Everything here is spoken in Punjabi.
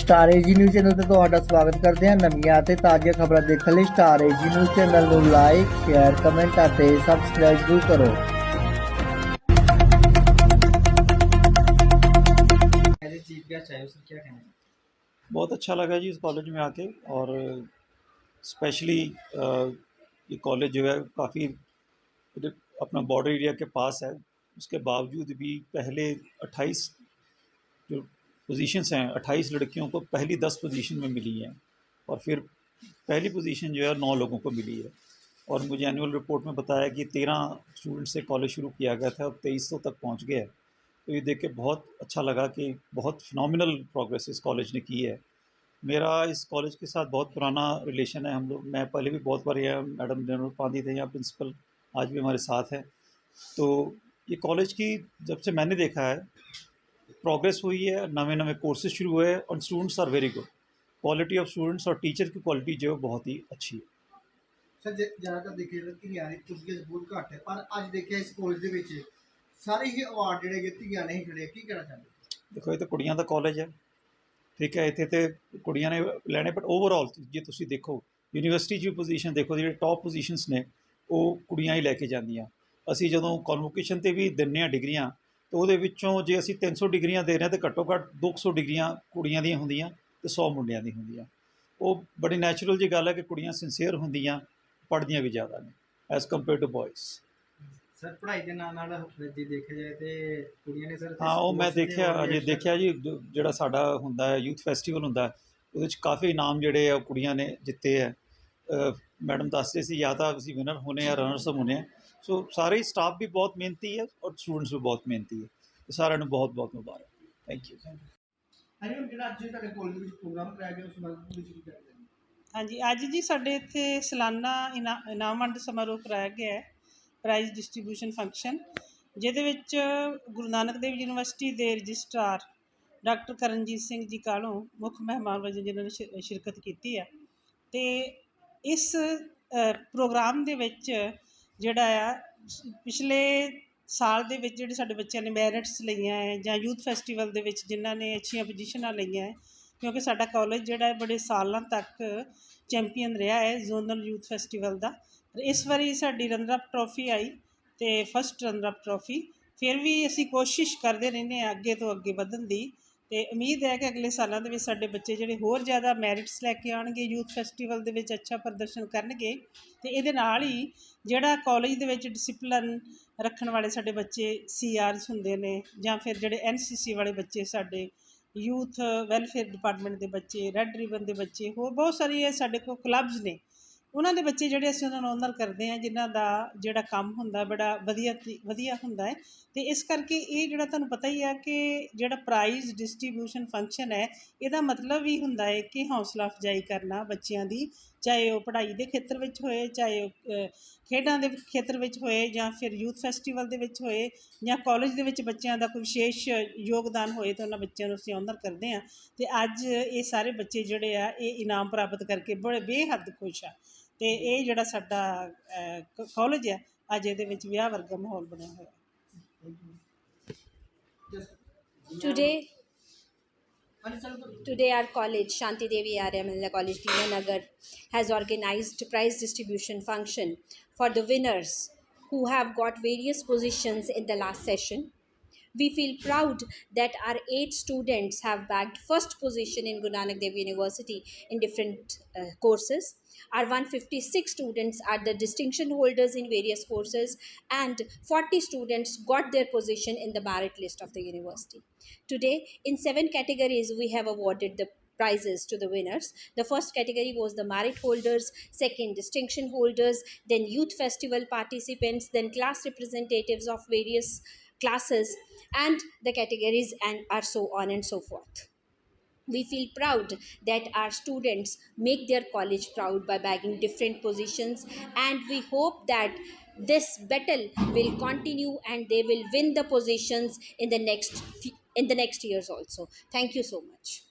ਸਟਾਰ ਏਜੀ ਨਿਊਜ਼ ਚੈਨਲ ਤੇ ਤੁਹਾਡਾ ਸਵਾਗਤ ਕਰਦੇ ਹਾਂ ਨਵੀਆਂ ਅਤੇ ਤਾਜ਼ੀਆਂ ਖਬਰਾਂ ਦੇਖਣ ਲਈ ਸਟਾਰ ਏਜੀ ਨਿਊਜ਼ ਚੈਨਲ ਨੂੰ ਲਾਈਕ ਸ਼ੇਅਰ ਕਮੈਂਟ ਅਤੇ ਸਬਸਕ੍ਰਾਈਬ ਜ਼ਰੂਰ ਕਰੋ एज ए चीफ गेस्ट आए हो सर क्या कहना है बहुत अच्छा लगा जी इस कॉलेज में आके और स्पेशली ये कॉलेज जो है काफ़ी अपना बॉर्डर एरिया के पास है उसके बावजूद भी पहले 28 जो पोजीशंस हैं 28 लड़कियों को पहली 10 पोजीशन में मिली हैं और फिर पहली पोजीशन जो है नौ लोगों को मिली है। और मुझे एनुअल रिपोर्ट में बताया कि तेरह स्टूडेंट से कॉलेज शुरू किया गया था अब तेईस सौ तक पहुँच गया तो ये देख के बहुत अच्छा लगा कि बहुत फिनोमिनल प्रोग्रेस इस कॉलेज ने की है। मेरा इस कॉलेज के साथ बहुत पुराना रिलेशन है। हम लोग, मैं पहले भी बहुत बार यहाँ मैडम जनरल पांदी थे यहाँ प्रिंसिपल आज भी हमारे साथ हैं। तो ये कॉलेज की जब से मैंने देखा है प्रोग्रेस हुई है नवे नवे कोर्सेज शुरू हुए हैं और students are very good quality of students और टीचर की क्वालिटी जो है बहुत ही अच्छी है ਸਰ ਜੇ ਜ਼ਿਆਦਾਤਰ ਦੇਖਿਆ ਜਾਂਦਾ ਧੀਆਂ ਦੀ ਕੁੜੀਆਂ ਚ ਬਹੁਤ ਘੱਟ ਹੈ ਪਰ ਅੱਜ ਦੇਖਿਆ ਇਸ ਕਾਲਜ ਦੇ ਵਿੱਚ ਸਾਰੇ ਹੀ ਅਵਾਰਡ ਜਿਹੜੇ ਹੈਗੇ ਧੀਆਂ ਨੇ ਹੀ ਖੜੇ ਆ। ਕੀ ਕਹਿਣਾ ਚਾਹੁੰਦੇ ਦੇਖੋ ਇਹ ਤਾਂ ਕੁੜੀਆਂ ਦਾ ਕਾਲਜ ਹੈ ਠੀਕ ਹੈ ਇੱਥੇ ਤੇ ਕੁੜੀਆਂ ਨੇ ਲੈਣੇ ਬਟ ਓਵਰਆਲ ਜੇ ਤੁਸੀਂ ਦੇਖੋ ਯੂਨੀਵਰਸਿਟੀ 'ਚ ਪੋਜੀਸ਼ਨ ਦੇਖੋ ਜਿਹੜੇ ਟੌਪ ਪੋਜੀਸ਼ਨਸ ਨੇ ਉਹ ਕੁੜੀਆਂ ਹੀ ਲੈ ਕੇ ਜਾਂਦੀਆਂ ਅਸੀਂ ਜਦੋਂ ਕਨਵੋਕੇਸ਼ਨ ਤੇ ਵੀ ਦਿੰਨੇ ਆ ਡਿਗਰੀਆਂ ਤੇ ਉਹਦੇ ਵਿੱਚੋਂ ਜੇ ਅਸੀਂ 300 ਡਿਗਰੀਆਂ ਦੇ ਰਹੇ ਹਾਂ ਤੇ ਘੱਟੋ ਘੱਟ 200 ਡਿਗਰੀਆਂ ਕੁੜੀਆਂ ਦੀਆਂ ਹੁੰਦੀਆਂ ਤੇ 100 ਮੁੰਡਿਆਂ ਦੀ ਹੁੰਦੀਆਂ। ਉਹ ਬੜੀ ਨੈਚੁਰਲ ਜੀ ਗੱਲ ਹੈ ਕਿ ਕੁੜੀਆਂ ਸਿੰਸੀਅਰ ਹੁੰਦੀਆਂ ਪੜ੍ਹਦੀਆਂ ਵੀ ਜ਼ਿਆਦਾ ਨੇ as compare to boys sir ਪੜ੍ਹਾਈ ਦੇ ਨਾਲ ਨਾਲ ਜੇ ਦੇਖਿਆ ਜਾਏ ਤੇ ਕੁੜੀਆਂ ਨੇ ਸਰ ਹਾਂ ਉਹ ਮੈਂ ਦੇਖਿਆ ਅਜੇ ਦੇਖਿਆ ਜੀ ਜਿਹੜਾ ਸਾਡਾ ਹੁੰਦਾ ਹੈ ਯੂਥ ਫੈਸਟੀਵਲ ਹੁੰਦਾ ਉਹਦੇ ਵਿੱਚ ਕਾਫੀ ਇਨਾਮ ਜਿਹੜੇ ਆ ਕੁੜੀਆਂ ਨੇ ਜਿੱਤੇ ਹੈ। ਮੈਡਮ ਦੱਸਦੇ ਸੀ ਜਾਂ ਤਾਂ ਅਸੀਂ ਵਿਨਰ ਹੋਣੇ ਆ ਰਨਰਸ ਹੋਣੇ ਆ ਸੋ ਸਾਰੇ ਸਟਾਫ ਵੀ ਬਹੁਤ ਮਿਹਨਤੀ ਹੈ ਔਰ ਸਟੂਡੈਂਟਸ ਵੀ ਬਹੁਤ ਮਿਹਨਤੀ ਹੈ ਤੇ ਸਾਰਿਆਂ ਨੂੰ ਬਹੁਤ ਬਹੁਤ ਮੁਬਾਰਕ ਥੈਂਕ ਯੂ ਹਾਂਜੀ ਹੁਣ ਜਿਹੜਾ ਅੱਜ ਤੁਹਾਡੇ ਕਾਲਜ ਦੇ ਵਿੱਚ ਪ੍ਰੋਗਰਾਮ ਕਰਾਇਆ ਗਿਆ ਉਸ ਸੰਬੰਧ ਵਿੱਚ ਕੀ ਕਰਦੇ ਨੇ ਹਾਂਜੀ ਅੱਜ ਜੀ ਸਾਡੇ ਇੱਥੇ ਸਾਲਾਨਾ ਇਨਾ- ਇਨਾਮ ਵੰਡ ਸਮਾਰੋਹ ਕਰਾਇਆ ਗਿਆ ਹੈ ਪ੍ਰਾਈਜ਼ ਡਿਸਟ੍ਰੀਬਿਊਸ਼ਨ ਫੰਕਸ਼ਨ ਜਿਹਦੇ ਵਿੱਚ ਗੁਰੂ ਨਾਨਕ ਦੇਵ ਯੂਨੀਵਰਸਿਟੀ ਦੇ ਰਜਿਸਟਰਾਰ ਡਾਕਟਰ ਕਰਨਜੀਤ ਸਿੰਘ ਜੀ ਕਾਲੋਂ ਮੁੱਖ ਮਹਿਮਾਨ ਵਜੋਂ ਜਿਨ੍ਹਾਂ ਨੇ ਸ਼ਿਰਕਤ ਕੀਤੀ ਹੈ ਤੇ ਇਸ ਪ੍ਰੋਗਰਾਮ ਦੇ ਵਿੱਚ ਜਿਹੜਾ ਆ, ਪਿਛਲੇ ਸਾਲ ਦੇ ਵਿੱਚ ਜਿਹੜੇ ਸਾਡੇ ਬੱਚਿਆਂ ਨੇ ਮੈਰਿਟਸ ਲਈਆਂ ਹੈ ਜਾਂ ਯੂਥ ਫੈਸਟੀਵਲ ਦੇ ਵਿੱਚ ਜਿਨ੍ਹਾਂ ਨੇ ਅੱਛੀਆਂ ਪੋਜੀਸ਼ਨਾਂ ਲਈਆਂ ਹੈ ਕਿਉਂਕਿ ਸਾਡਾ ਕਾਲਜ ਜਿਹੜਾ ਹੈ ਬੜੇ ਸਾਲਾਂ ਤੱਕ ਚੈਂਪੀਅਨ ਰਿਹਾ ਹੈ ਜ਼ੋਨਲ ਯੂਥ ਫੈਸਟੀਵਲ ਦਾ। ਪਰ ਇਸ ਵਾਰੀ ਸਾਡੀ ਰਨਰ ਅਪ ਟਰੋਫੀ ਆਈ ਤੇ ਫਸਟ ਰਨਰ ਅਪ ਟਰੋਫੀ ਫਿਰ ਵੀ ਅਸੀਂ ਕੋਸ਼ਿਸ਼ ਕਰਦੇ ਰਹਿੰਦੇ ਹਾਂ ਅੱਗੇ ਤੋਂ ਅੱਗੇ ਵਧਣ ਦੀ। ਅਤੇ ਉਮੀਦ ਹੈ ਕਿ ਅਗਲੇ ਸਾਲਾਂ ਦੇ ਵਿੱਚ ਸਾਡੇ ਬੱਚੇ ਜਿਹੜੇ ਹੋਰ ਜ਼ਿਆਦਾ ਮੈਰਿਟਸ ਲੈ ਕੇ ਆਉਣਗੇ, ਯੂਥ ਫੈਸਟੀਵਲ ਦੇ ਵਿੱਚ ਅੱਛਾ ਪ੍ਰਦਰਸ਼ਨ ਕਰਨਗੇ ਅਤੇ ਇਹਦੇ ਨਾਲ ਹੀ ਜਿਹੜਾ ਕਾਲਜ ਦੇ ਵਿੱਚ ਡਿਸਪਲਿਨ ਰੱਖਣ ਵਾਲੇ ਸਾਡੇ ਬੱਚੇ ਸੀ ਆਰਸ ਹੁੰਦੇ ਨੇ ਜਾਂ ਫਿਰ ਜਿਹੜੇ ਐੱਨ ਸੀ ਸੀ ਵਾਲੇ ਬੱਚੇ ਸਾਡੇ, ਯੂਥ ਵੈਲਫੇਅਰ ਡਿਪਾਰਟਮੈਂਟ ਦੇ ਬੱਚੇ, ਰੈੱਡ ਰਿਬਨ ਦੇ ਬੱਚੇ, ਹੋਰ ਬਹੁਤ ਸਾਰੀ ਸਾਡੇ ਕੋਲ ਕਲੱਬਸ ਨੇ ਉਹਨਾਂ ਦੇ ਬੱਚੇ ਜਿਹੜੇ ਅਸੀਂ ਉਹਨਾਂ ਨੂੰ ਓਨਰ ਕਰਦੇ ਹਾਂ, ਜਿਨ੍ਹਾਂ ਦਾ ਜਿਹੜਾ ਕੰਮ ਹੁੰਦਾ ਬੜਾ ਵਧੀਆ ਤਰੀ- ਵਧੀਆ ਹੁੰਦਾ ਹੈ। ਅਤੇ ਇਸ ਕਰਕੇ ਇਹ ਜਿਹੜਾ ਤੁਹਾਨੂੰ ਪਤਾ ਹੀ ਆ ਕਿ ਜਿਹੜਾ ਪ੍ਰਾਈਜ਼ ਡਿਸਟ੍ਰੀਬਿਊਸ਼ਨ ਫੰਕਸ਼ਨ ਹੈ, ਇਹਦਾ ਮਤਲਬ ਵੀ ਹੁੰਦਾ ਹੈ ਕਿ ਹੌਸਲਾ ਅਫਜ਼ਾਈ ਕਰਨਾ ਬੱਚਿਆਂ ਦੀ। ਚਾਹੇ ਉਹ ਪੜ੍ਹਾਈ ਦੇ ਖੇਤਰ ਵਿੱਚ ਹੋਏ ਚਾਹੇ ਉਹ ਖੇਡਾਂ ਦੇ ਖੇਤਰ ਵਿੱਚ ਹੋਏ ਜਾਂ ਫਿਰ ਯੂਥ ਫੈਸਟੀਵਲ ਦੇ ਵਿੱਚ ਹੋਏ ਜਾਂ ਕਾਲਜ ਦੇ ਵਿੱਚ ਬੱਚਿਆਂ ਦਾ ਕੋਈ ਵਿਸ਼ੇਸ਼ ਯੋਗਦਾਨ ਹੋਏ ਤਾਂ ਉਹਨਾਂ ਬੱਚਿਆਂ ਨੂੰ ਅਸੀਂ ਆਨਰ ਕਰਦੇ ਹਾਂ। ਅਤੇ ਅੱਜ ਇਹ ਸਾਰੇ ਬੱਚੇ ਜਿਹੜੇ ਆ ਇਹ ਇਨਾਮ ਪ੍ਰਾਪਤ ਕਰਕੇ ਬੜੇ ਬੇਹੱਦ ਖੁਸ਼ ਆ। ਅਤੇ ਇਹ ਜਿਹੜਾ ਸਾਡਾ ਕਾਲਜ ਆ ਅੱਜ ਇਹਦੇ ਵਿੱਚ ਵਿਆਹ ਵਰਗਾ ਮਾਹੌਲ ਬਣਿਆ ਹੋਇਆ। Today, today our college, Shanti Devi Arya Mahila College, Nagar, has organized prize distribution function for the winners who have got various positions in the last session. We feel proud that our eight students have bagged first position in Guru Nanak Dev University in different uh, courses. Our 156 students are the distinction holders in various courses, and 40 students got their position in the merit list of the university. Today, in seven categories, we have awarded the prizes to the winners. The first category was the merit holders, second, distinction holders, then youth festival participants, then class representatives of various classes, and the categories and are so on and so forth. We feel proud that our students make their college proud by bagging different positions and we hope that this battle will continue and they will win the positions in the next in the next years also. Thank you so much